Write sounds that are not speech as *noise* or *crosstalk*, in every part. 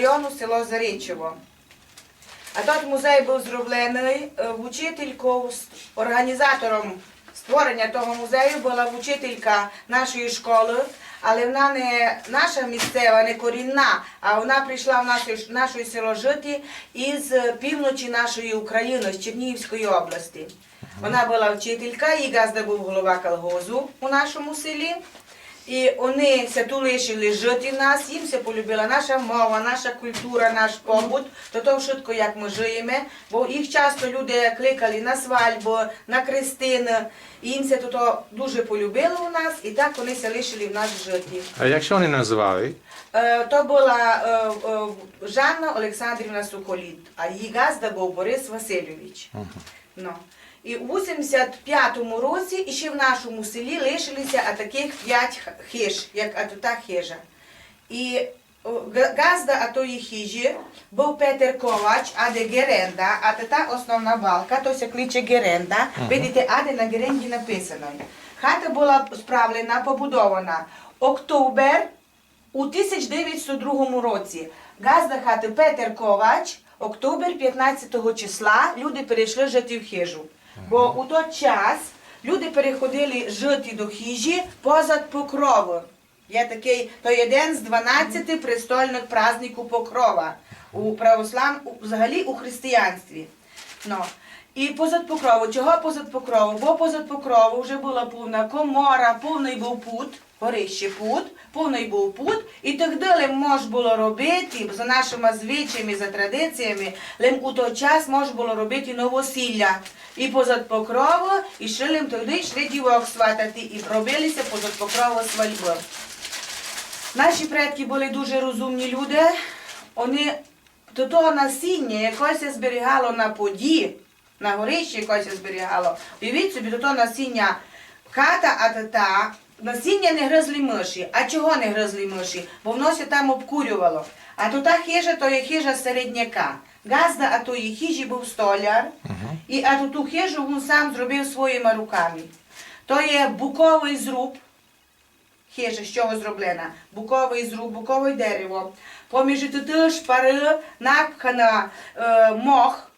району, село Заричево. А тут музей був зроблений е, вчителькою, організатором створення того музею була вчителька нашої школи, але вона не наша місцева, не корінна, а вона прийшла в наше, наше село жити із півночі нашої України, з Чернігівської області. Вона була вчителька, її газда був голова колгозу у нашому селі. І вони се лишили жити нас, їм се полюбила наша мова, наша культура, наш побут, то то швидко, як ми живемо, бо їх часто люди кликали на свадьбу, на крестини, і їм се то, то дуже полюбило у нас, і так вони се лишили в нас жити. А як що вони називали? Е, то була е, е, Жанна Олександрівна Соколіт, а її газда був Борис Васильович. Ну. І у 85-му році і ще в нашому селі лишилися а таких п'ять хиж, як атута хижа. І газда атої хижі був Петер Ковач, а де Геренда, а та основна балка, то се кличе Геренда. Видите, а де на Геренді написано. Хата була справлена, побудована октобер у 1902 році. Газда хати Петер Ковач, октобер 15 числа люди перейшли жити в хижу. Бо у той час люди переходили жити до хижі позад покровом. Є такий, то один з 12 престольних праздників покрова у православ, взагалі у християнстві. Ну. І позад покрову. Чого позад покрову? Бо позад покрову вже була повна комора, повний був пут, горище пут, повний був пут, і так далі мож було робити за нашими звичаями, за традиціями, лим у той час мож було робити новосілля. І позад покрову, і шилим тоді йшли дівок сватати, і робилися позад покрову свадьби. Наші предки були дуже розумні люди. Вони до того насіння, якось зберігало на поді, на горищі якось зберігало. Уявіть собі, до того насіння ката, а тата, насіння не гризли миші. А чого не гризли миші? Бо воно се там обкурювало. А то та хижа, то є хижа середняка. Газда, а тої хижі був столяр, і а ту ту хижу він сам зробив своїми руками. То є буковий зруб, хижа, з чого зроблена? Буковий зруб, букове дерево. Поміж туди шпари напхана е, мох,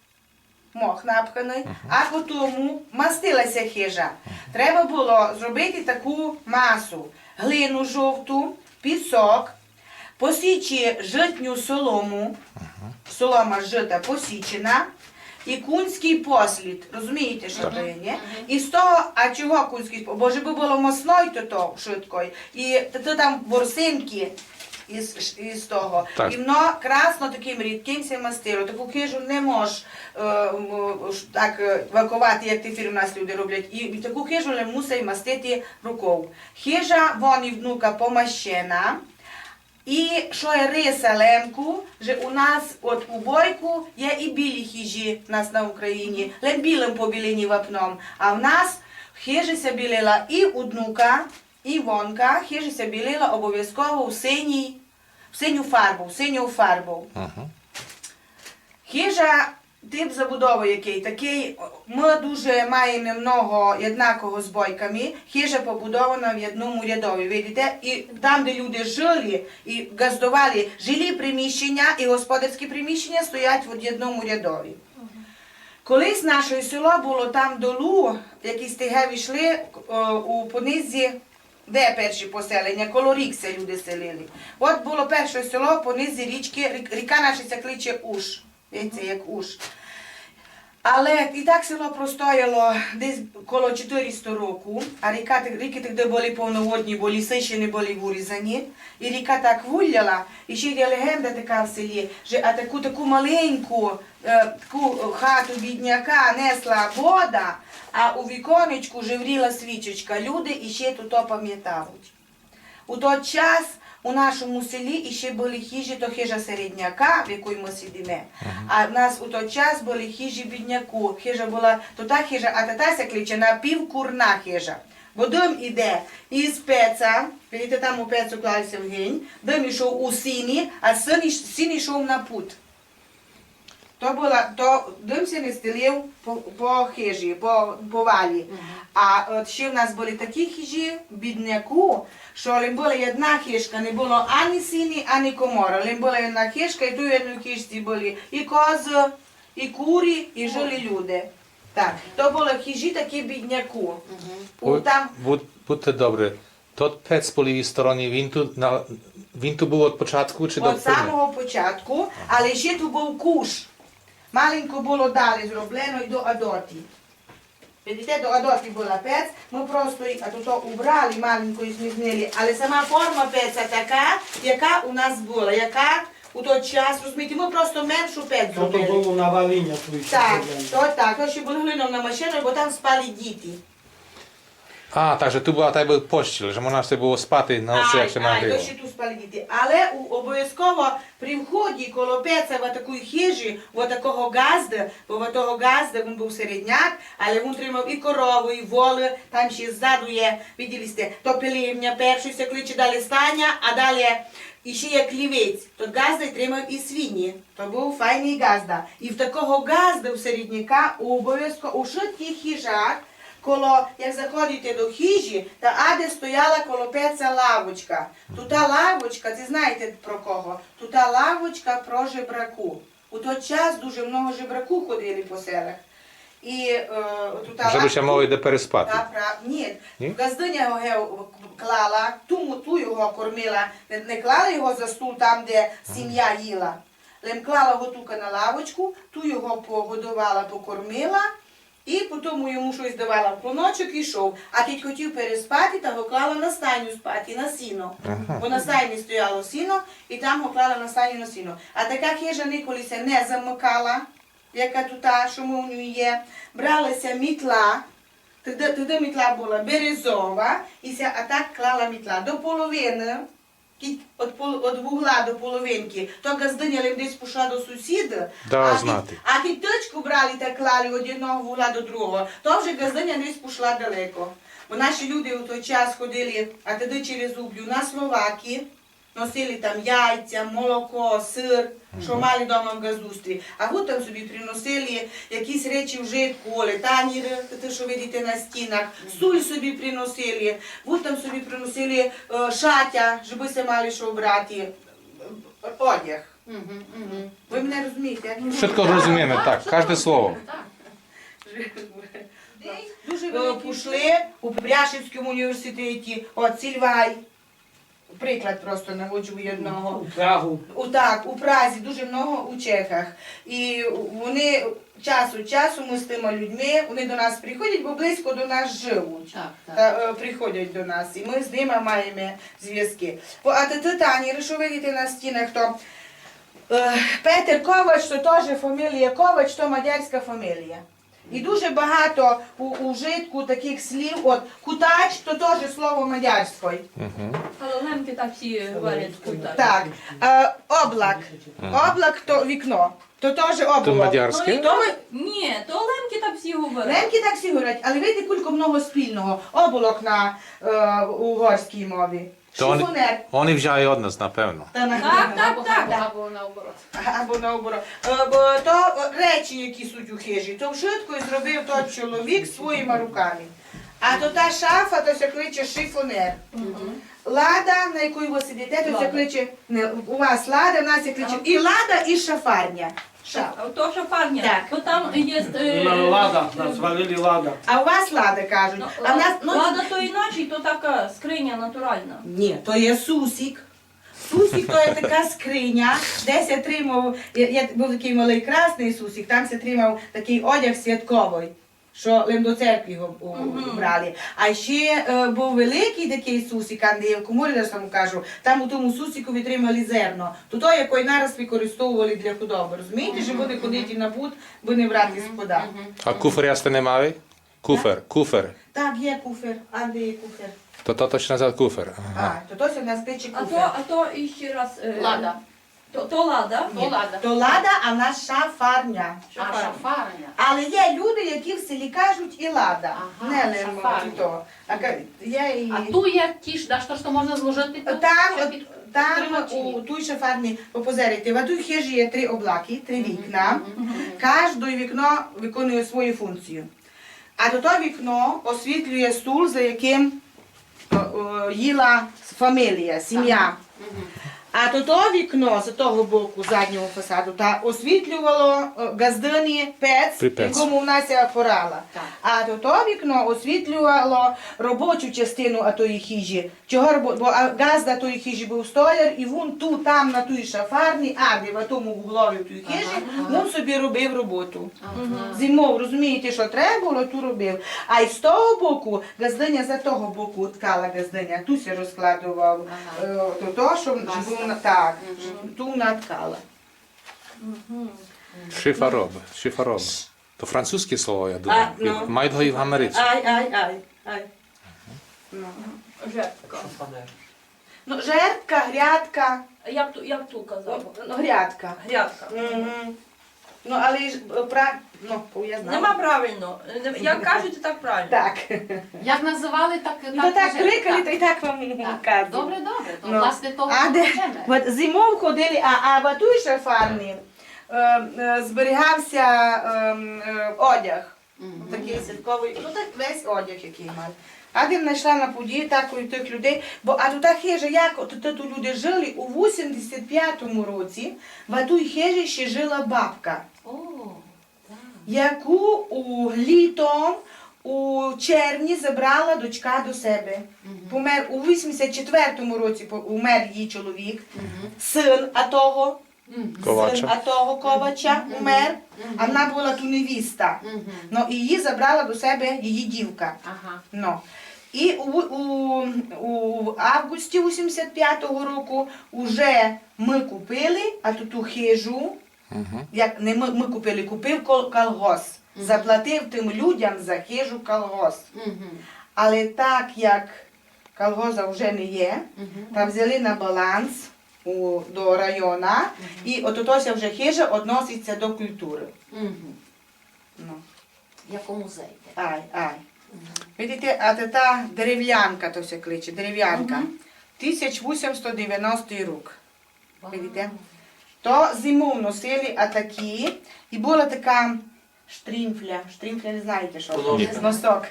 мох напханий, а потім мастилася хижа. Треба було зробити таку масу. Глину жовту, пісок, посічі житню солому, солома жита посічена, і кунський послід. Розумієте, що це є? ні? І з того, а чого кунський послід? Бо щоб було масною, то то швидко. І то, то там борсинки із, із того. Так. І воно красно таким рідким се мастило. Таку хижу не можеш е, так е, вакувати, як тепер у нас люди роблять. І, і таку хижу не мусить мастити рукою. Хижа, вон і внука помащена. І що є риса лемку, що у нас от у бойку є і білі хижі в нас на Україні, лем білим побілені вапном. А в нас хижися білила і уднука, і вонка, хижися білила обов'язково в синій, в синю фарбу, в синю фарбу. Ага. Хижа тип забудови який такий. Ми дуже маємо много однакового з бойками. Хижа побудована в одному рядові. Видите? І там, де люди жили і газдували, жилі приміщення і господарські приміщення стоять в одному рядові. Колись наше село було там долу, які стигеві йшли е, у понизі, де перші поселення, коло Рікся люди селили. От було перше село по низі річки, рік- ріка наша кличе Уш. Віться, як Уш. Але і так село простояло десь коло 400 року, а ріка, ріки тоді були повноводні, бо ліси ще не були вирізані. І ріка так вулляла, і ще є легенда така в селі, що а таку таку маленьку е, таку хату бідняка несла вода, а у віконечку жевріла свічечка. Люди іще тут пам'ятають. У той час у нашому селі іще були хижі, то хижа середняка, в якій ми сидимо. А в нас у той час були хижі бідняку. Хижа була, то та хижа, а та тася кличе напівкурна хижа. Бо дим іде із пеца, видите, там у пецу клався вгінь, дим ішов у сіні, а син, сін ішов на пут. То була, то дим се не стелив по, по хижі, по, по валі. А от ще в нас були такі хижі, бідняку, що лим була одна хижка, не було ані сіні, ані комора. Лим була одна хижка, і ту одній хижці були і кози, і курі, і жили люди. Так, то було хижі такі бідняку. У, там, будь, будьте добрі. Тот пець по лівій стороні, він тут, на, він тут був від початку чи до От самого початку, але ще тут був куш. Маленько було далі зроблено і до Адоті. До Адоті була пець, ми просто то, то убрали маленько і змінили, але сама форма пеця така, яка у нас була, яка у той час, розумієте, ми просто меншу пець To Тобто зробили. на tu jeszcze. Так, то так, то ще були глиновна машину, бо там спали діти. Була та був постіль, що можна все було спати на оце, як Ай, се ай, нагріло. то ще тут спали діти. Але у- обов'язково при вході коло пеця в таку хижі, в такого газда, бо в того газда він був середняк, але він тримав і корову, і воли, там ще ззаду є, виділи сте, то пилівня, перший все кличе далі стання, а далі і ще є клівець. Тот газда й тримав і свині. То був файний газда. І в такого газда в середняка обов'язково у швидких хижах коло, як заходите до хижі, та аде стояла коло пеця лавочка. Тута лавочка, це знаєте про кого? Тута лавочка про жебраку. У той час дуже много жебраку ходили по селах. І е, тута ще лавка- мали переспати. та, прав... Ні, Ні? газдиня його клала, ту муту його кормила, не, не клала його за стул там, де сім'я їла. Лем клала його тука на лавочку, ту його погодувала, покормила, і потім йому щось давала в клоночок і йшов. А кить хотів переспати, та його клала на стайню спати, на сіно. Бо на стайні стояло сіно, і там його клала на стайню на сіно. А така хижа ніколи се не замикала, яка тута, що ми у ній є. Бралася мітла, тоді, тоді мітла була березова, і ся, а так клала мітла до половини, кіть від, вугла до половинки, то газдиня десь пішла до сусіда, Да, а, знати. а точку брали та клали від одного вугла до другого, то вже газдиня десь пішла далеко. Бо наші люди у той час ходили, а тоді через Ублю на Словаки, носили там яйця, молоко, сир, що мали вдома в газдустрі. А от там собі приносили якісь речі вже коли, таніри, те, що видите на стінах, суль собі приносили, от там собі приносили е, шатя, щоб се мали що брати, одяг. Ви мене розумієте? Wszystko розуміємо, так, кожне слово. Дуже пішли у Бряшівському університеті, от Сільвай. Приклад просто наводжу одного. U Prahu. У, так, у Празі дуже много у Чехах. І вони час від часу ми з тими людьми, вони до нас приходять, бо близько до нас живуть. Так, так. Та, е, приходять до нас, і ми з ними маємо зв'язки. Бо, А ти Тані, що видите на стінах, то е, Петер Ковач, то теж фамілія Ковач, то мадярська фамілія. І дуже багато у, у житку таких слів, от кутач, то теж слово мадярської. Але лемки так всі говорять кутач. Так, е, облак. Облак то вікно. То теж облак. То мадярське? То ми- Ні, то лемки так всі говорять. Немки так всі говорять, але видите, кілько много спільного. Облак на е, угорській мові. То вони, вони взяли од нас, напевно. Та на- Так, так, так. Або наоборот. Або наоборот. Е, Бо то речі, які суть у хижі, то вшитку і зробив той чоловік своїми руками. А то та шафа, то се кличе шифонер. Лада, на якій ви сидите, то Лада. кличе, не, у вас лада, в нас се кличе і лада, і шафарня. Шаф. А То парня. Так. бо там є... е, Na Lada, nas walili Lada. А у вас лада кажуть. ну, А в нас, ну, Лада то іначе, то така скриня натуральна. Ні, то є сусік. Сусік то є така скриня, де се тримав, я, я- був такий малий красний сусік, там се тримав такий одяг святковий, що лим до церкви його у- брали. А ще е, був великий такий сусік, там, де я в коморі я вам кажу, там у тому сусіку витримали зерно. То той, який нараз використовували для худоби. Розумієте, що буде ходити на буд, бо не брати з пода. А куфер сте не мали? Куфер, куфер. Так, є куфер, а де є куфер? То то точно називає куфер. А, Ага. то то се в нас кличе А то, куфер. а то іще раз... е, Лада. То, то лада. То лада. То лада, а нас шафарня. А шафарня. Але є люди, які в селі кажуть і лада. Ага, не лимо шафарня. і то. А ка- я і... А ту як тіш, да, що, що можна зложити тут? Там, під- там підтримати, у ні? тій шафарні, ви в тій хижі є три облаки, три вікна. Кожне вікно виконує свою функцію. А то то вікно освітлює стул, за яким то, е, їла фамілія, сім'я. А то то вікно з того боку заднього фасаду та освітлювало е, газдині пец, Припец. якому в нас я порала. Так. А то то вікно освітлювало робочу частину а тої хижі. Чого робо... Бо а, газда тої хижі був столяр, і він ту там на тій шафарні, а де в тому вуглові в тій хижі, він собі робив роботу. Зимов, розумієте, що треба було, ту робив. А й з того боку, газдиня за того боку ткала газдиня, ту се розкладував. Ага. е, То, то, що щоб вона так, ту вона ткала. Шифароб. szyfaroby. То французьке слово, я думаю. А, ну. Мають його і в Америці. Ай, ай, ай, ай. Ну. Жертка. Ну, жертка, грядка, Як ту, як ту казав? ну, грядка. Грядка. Мгм. Ну, але ж е, пра... ну, я знаю. Нема правильно. Як *laughs* кажуть, так правильно. Так. Як називали, так так. Ну, так і кликали, так. й так вам Так. кажуть. Добре, добре. То Ну. власне того А де, хочемо. от зимов ходили, а, а в тій шафарні е, е, зберігався е, е, одяг. Мгм. Такий святковий, ну так весь одяг, який мав. А де знайшла на події такої тих людей, бо а тут хижа, як от тут люди жили у 85-му році, в тій хижі ще жила бабка, О, так. яку у літом у червні забрала дочка до себе. Помер у 84-му році умер її чоловік, син атого, син Ковача. атого ковача умер, а вона була ту невіста. Ну, і її забрала до себе її дівка. Ага. Ну. І у, у, у августі 85-го року вже ми купили, а ту ту хижу, як не ми, ми купили, купив кол- колгос. Заплатив тим людям за хижу колгос. Мгм. Але так як колгоза вже не є, Мгм. та взяли на баланс у, до району, і ототося вже хижа відноситься до культури. Мгм. Ну. Як у музей. Ай, ай. Видите, а це та дерев'янка, то се кличе, дерев'янка. 1890 рік. Видите? То зиму носили атакі, і була така штрімфля. Штрімфля не знаєте, що це? Носок.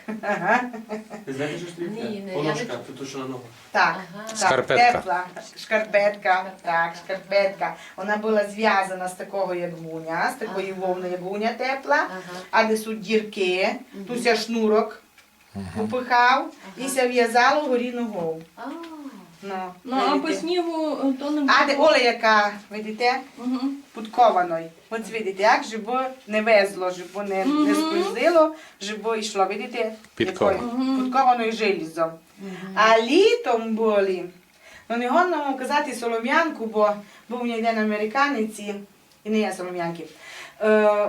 Ви знаєте, що стрілька? Ні, не, я Поножка, тут що на ногу. Так, Ага. так, Шкарпетка. тепла. Шкарпетка, так, шкарпетка. Вона була зв'язана з такого як гуня, з такої Ага. вовни як гуня тепла, Ага. а де суть дірки, тут ся шнурок попихав і ся в'язало горі ногою. А, Ну, Ну, а по снігу е, то не А де було. Оля, яка, видите, Мгм. подкованою. От видите, як жибо не везло, жибо не, не Мгм. скользило, жибо йшло, видите, Підковано. якою? Мгм. подкованою желізом. А літом були, ну не годно вам казати солом'янку, бо був не один американець і і не я солом'янки. Е,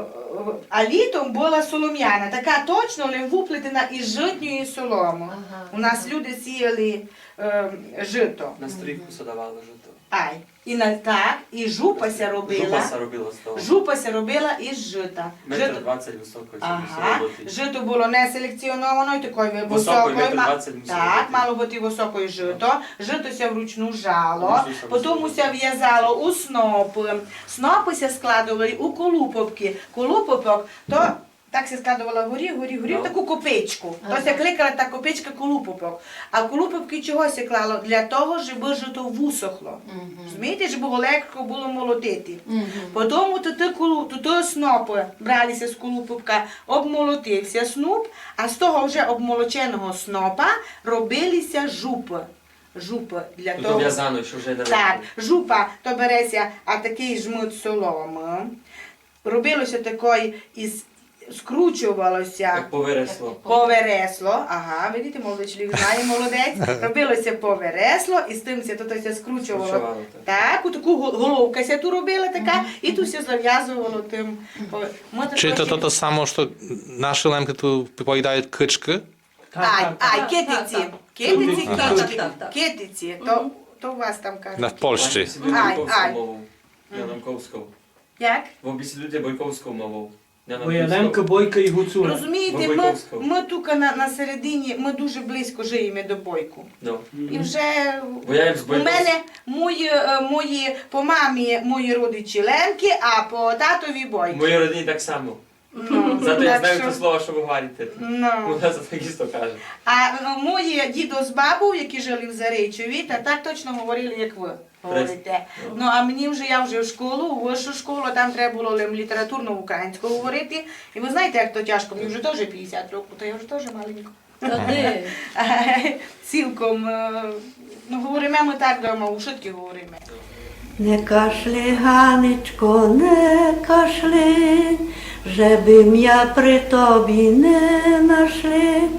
а літом була солом'яна, така точно не виплетена із житньої соломи. Ага. У нас люди сіяли е, жито. На стрійку задавали жито. Ай. І на так, і жупася робила. Жупаса робила з того. Жупася робила із жита. Метр Жито, двадцять високо. ага, жито було не селекціоновано, і такою Високою, метр ма- двадцять мусило Так, бути. мало бути високою жито. Житося вручну жало, Вручну ся потім уся в'язало у снопи. Снопися складували у колупопки. Колупопок, то так се складувала горі, горі, горі, в Ну. таку копичку. То Ага. се кликала та копичка колупопок. А колупопки чого се клало? Для того, щоб жито висохло. Мгм. Розумієте, щоб його легко було молотити. Мгм. Потім туди, колу- туди снопи бралися з колупопка, обмолотився сноп, а з того вже обмолоченого снопа робилися жупи. Жупи для Тут того. в'язано, що вже Так, жупа, то береться, а такий жмут соломи. Робилося такий із скручувалося. Як повиресло. Повересло, ага, видите, молодий чоловік знає, молодець. Робилося повересло, і з тим ся тут ся скручувало. Скручувало, так. У таку гол- головка ся tu робила така, і тут все зав'язувало тим. Ми Czy to також- to to що наші лемки тут поїдають кички? Ай, ай, китиці, китиці, кички, китиці, то, то у вас там кажуть. На Польщі. Ай, ай. мову. Я намковську. Як? В обіслюдя бойковську мову. Я Воєненка, бойка і гуцула. Розумієте, Ми ми, Бойковського. ми тут на, на середині, ми дуже близько живемо до бойку. Ну. І вже Бо я з у Бойковського. мене мої, е, мої по мамі мої родичі Ленки, а по татові бойки. Мої родині так само. Ну, *laughs* Зато я так знаю що- те слово, що ви говорите. Ну. *laughs* Вона за так істо каже. А ну, мої дідо з бабу, які жили в Заречові, та так точно говорили, як ви говорите. Ну а мені вже я вже в школу, у вищу школу, там треба було літературно українську говорити. І ви знаєте, як то тяжко, мені вже теж 50 років, то я вже теж маленька. *laughs* Цілком, е, ну говоримо ми так вдома, у шутки говоримо. Не кашли, Ганечко, не кашли, żeby mia przy tobie nie нашли,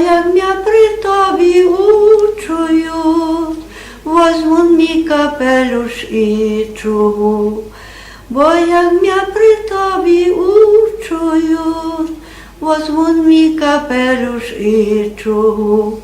jak mia przy tobie uczują, возьму mi kapelusz i czuł. Bo jak mia przy tobie uczują, возьму mi kapelusz i czuł.